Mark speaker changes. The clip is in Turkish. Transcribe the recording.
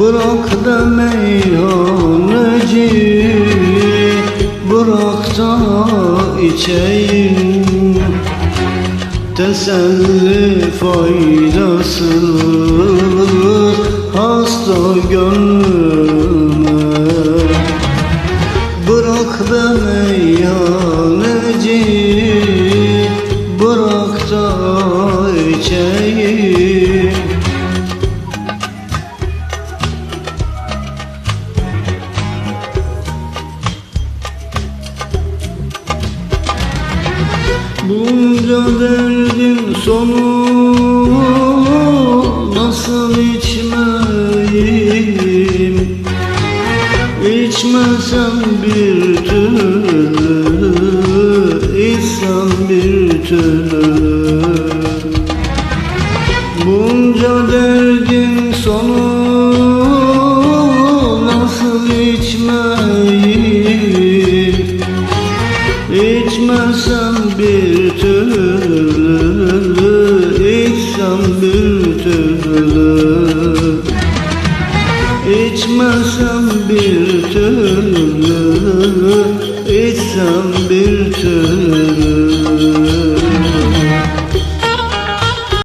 Speaker 1: Bırak da meyhaneci Bırak da içeyim. Teselli faydasız Hasta gönlüme. Bırak da meyhaneci Bunca derdin sonu nasıl içmeyim İçmesem bir türlü İçsem bir türlü. Bunca derdin sonu nasıl içmeyim İçmesem bir türlü içsem bir türlü. İçmesem bir türlü içsem bir türlü